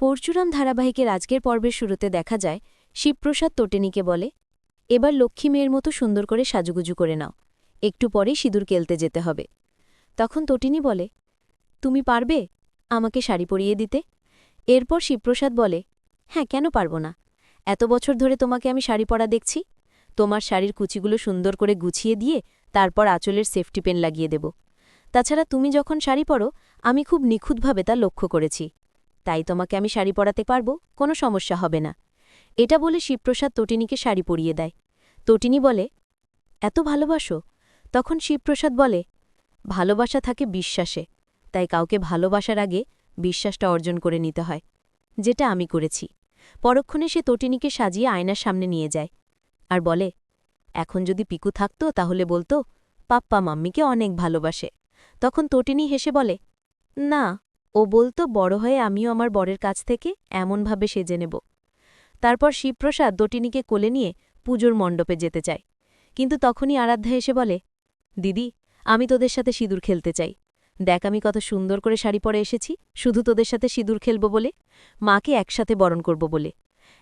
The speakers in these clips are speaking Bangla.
পরশুরাম ধারাবাহিকের আজকের পর্বের শুরুতে দেখা যায়, শিবপ্রসাদ তোটেনিকে বলে, এবার লক্ষ্মী মেয়ের মতো সুন্দর করে সাজুগুজু করে নাও, একটু পরেই সিঁদুর কেলতে যেতে হবে। তখন তটিনী বলে, তুমি পারবে আমাকে শাড়ি পরিয়ে দিতে? এরপর শিবপ্রসাদ বলে হ্যাঁ কেন পারব না? এত বছর ধরে তোমাকে আমি শাড়ি পরা দেখছি। তোমার শাড়ির কুচিগুলো সুন্দর করে গুছিয়ে দিয়ে তারপর আঁচলের সেফটি পেন লাগিয়ে দেব। তাছাড়া তুমি যখন শাড়ি পরো, আমি খুব নিখুঁতভাবে তা লক্ষ্য করেছি। তাই তোমাকে আমি শাড়ি পরাতে পারব, কোনো সমস্যা হবে না। এটা বলে শিবপ্রসাদ তটিনীকে শাড়ি পরিয়ে দেয়। তটিনী বলে, এত ভালোবাসো? তখন শিবপ্রসাদ বলে, ভালোবাসা থাকে বিশ্বাসে, তাই কাউকে ভালোবাসার আগে বিশ্বাসটা অর্জন করে নিতে হয়, যেটা আমি করেছি। পরক্ষণে সে তটিনীকে সাজিয়ে আয়নার সামনে নিয়ে যায় আর বলে, এখন যদি পিকু থাকতো তাহলে বলতো, পাপ্পা মাম্মিকে অনেক ভালোবাসে। তখন তটিনী হেসে বলে, না ও বলতো, বড় হয়ে আমিও আমার বরের কাছ থেকে এমনভাবে সেজে নেব। তারপর শিবপ্রসাদ দটিনীকে কোলে নিয়ে পুজোর মণ্ডপে যেতে চায়। কিন্তু তখনই আরাধ্যা এসে বলে, দিদি, আমি তোদের সাথে সিঁদুর খেলতে চাই। দেখ আমি কত সুন্দর করে শাড়ি পরে এসেছি। শুধু তোদের সাথে সিঁদুর খেলব বলে, মাকে একসাথে বরণ করব বলে।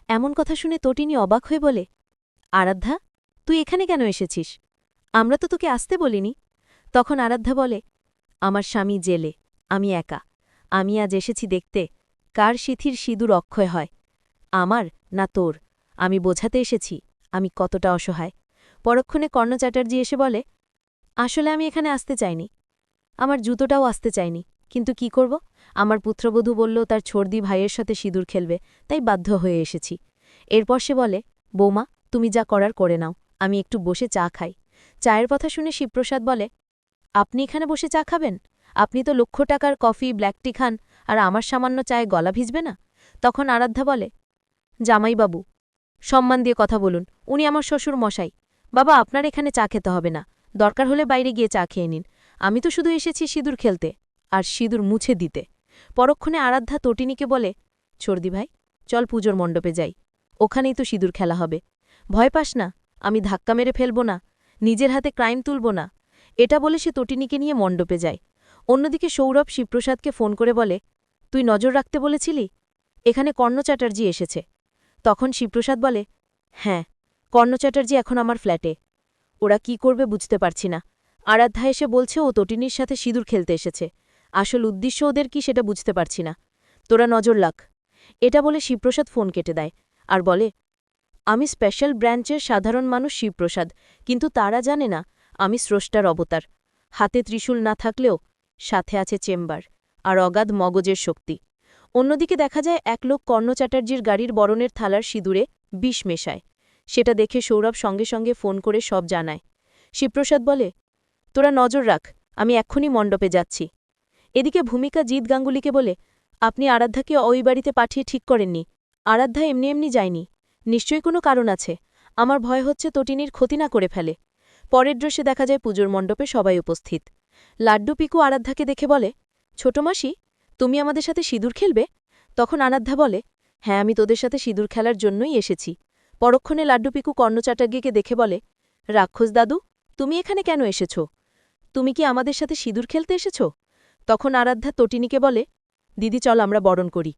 এমন কথা শুনে তটিনী অবাক হয়ে বলে, আরাধ্যা, তুই এখানে কেন এসেছিস? আমরা তো তোকে আসতে বলিনি। তখন আরাধ্যা বলে, আমার স্বামী জেলে, আমি একা। আমি আজ এসেছি দেখতে। কার সিথির সিঁদুর অক্ষয় হয়? আমার? না তোর? আমি বোঝাতে এসেছি। আমি কতটা অসহায়। পরক্ষণে কর্ণ চ্যাটার্জি এসে বলে, আসলে আমি এখানে আসতে চাইনি। আমার জুতোটাও আসতে চাইনি। কিন্তু কি করব? আমার পুত্রবধূ বলল, তার ছর্দি ভাইয়ের সাথে সিঁদুর খেলবে। তাই বাধ্য হয়ে এসেছি। এরপর সে বলে, বৌমা, তুমি যা করার করে নাও। আমি একটু বসে চা খাই। চায়ের কথা শুনে শিবপ্রসাদ বলে, আপনি এখানে বসে চা খাবেন? আপনি তো লক্ষ টাকার কফি, ব্ল্যাক টি খান, আর আমার সামান্য চায়ে গলা ভিজবে না? তখন আরাধ্যা বলে, জামাইবাবু, সম্মান দিয়ে কথা বলুন, উনি আমার শ্বশুর মশাই। বাবা, আপনার এখানে চা খেতে হবে না, দরকার হলে বাইরে গিয়ে চা খেয়ে নিন। আমি তো শুধু এসেছি সিঁদুর খেলতে, আর সিঁদুর মুছে দিতে। পরক্ষণে আরাধ্যা তটিনীকে বলে ছর্দি ভাই, চল পুজোর মণ্ডপে যাই, ওখানেই তো সিঁদুর খেলা হবে। ভয় পাস না, আমি ধাক্কা মেরে ফেলব না, নিজের হাতে ক্রাইম তুলব না। এটা বলে সে তটিনীকে নিয়ে মণ্ডপে যায়। অন্যদিকে সৌরভ শিবপ্রসাদকে ফোন করে বলে, তুই নজর রাখতে বলেছিলি? এখানে কর্ণ চ্যাটার্জি এসেছে। তখন শিবপ্রসাদ বলে হ্যাঁ কর্ণ চ্যাটার্জি এখন আমার ফ্ল্যাটে। ওরা কি করবে বুঝতে পারছি না। আরাধ্যা এসে বলছে ও তটিনীর সাথে সিঁদুর খেলতে এসেছে। আসল উদ্দেশ্য ওদের কি সেটা বুঝতে পারছি না। তোরা নজর লাগ এটা বলে শিবপ্রসাদ ফোন কেটে দেয় আর বলে, আমি স্পেশাল ব্রাঞ্চের সাধারণ মানুষ শিবপ্রসাদ, কিন্তু তারা জানে না আমি স্রষ্টার অবতার। হাতে ত্রিশূল না থাকলেও সাথে আছে চেম্বার আর অগাধ মগজের শক্তি। অন্যদিকে দেখা যায় এক লোক কর্ণ চ্যাটার্জির গাড়ির বরণের থালার সিঁদুরে বিষ মেশায়। সেটা দেখে সৌরভ সঙ্গে সঙ্গে ফোন করে সব জানায়। শিবপ্রসাদ বলে, তোরা নজর রাখ, আমি এক্ষুনি মণ্ডপে যাচ্ছি। এদিকে ভূমিকা জিৎ গাঙ্গুলিকে বলে, আপনি আরাধ্যাকে ওই বাড়িতে পাঠিয়ে ঠিক করেননি। আরাধ্যা এমনি এমনি যায়নি। নিশ্চয়ই কোনো কারণ আছে। আমার ভয় হচ্ছে তটিনীর ক্ষতি না করে ফেলে। পরের দৃশ্যে দেখা যায় পুজোর মণ্ডপে সবাই উপস্থিত। লাড্ডু পিকু আরাধ্যাকে দেখে বলে ছোটমাসি তুমি আমাদের সাথে সিঁদুর খেলবে? তখন আরাধ্যা বলে হ্যাঁ আমি তোদের সাথে সিঁদুর খেলার জন্যই এসেছি। পরক্ষণে লাড্ডু পিকু দেখে বলে, রাক্ষস দাদু, তুমি এখানে কেন এসেছ? তুমি কি আমাদের সাথে সিঁদুর খেলতে এসেছ? তখন আরাধ্যা তটিনীকে বলে, দিদি, চল আমরা বরণ করি।